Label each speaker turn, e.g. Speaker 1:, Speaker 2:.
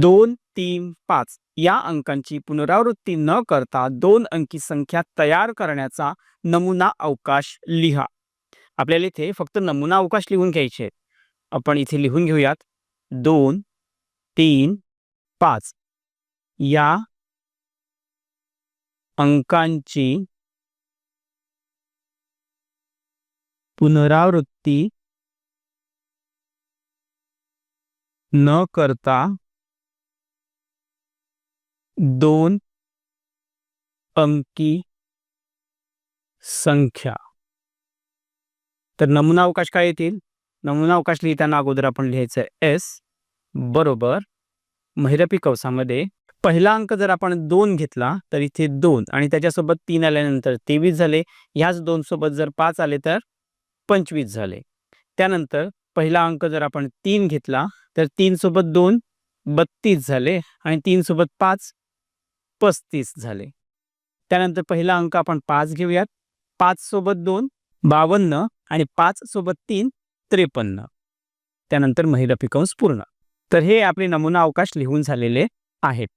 Speaker 1: दोन तीन पाच या अंकांची पुनरावृत्ती न करता दोन अंकी संख्या तयार करण्याचा नमुना अवकाश लिहा. आपल्याला इथे फक्त नमुना अवकाश लिहून घ्यायचे आपण इथे लिहून घेऊयात. दोन तीन पाच या अंकांची पुनरावृत्ती न करता दोन अंकी संख्या. तर नमुना अवकाश काय येतील? नमुना अवकाश लिहिताना अगोदर आपण लिहायचं एस बरोबर महिरपी कवसामध्ये पहिला अंक जर आपण दोन घेतला तर इथे दोन आणि त्याच्यासोबत तीन आल्यानंतर तेवीस झाले. ह्याच दोन सोबत जर पाच आले तर पंचवीस झाले. त्यानंतर पहिला अंक जर आपण तीन घेतला तर तीन सोबत दोन बत्तीस झाले आणि तीन सोबत पाच पस्तीस झाले. त्यानंतर पहिला अंक आपण पाच घेऊयात. पाच सोबत दोन बावन्न आणि पाच सोबत तीन त्रेपन्न. त्यानंतर महिला कंस पूर्ण. तर हे आपले नमुना अवकाश लिहून झालेले आहेत.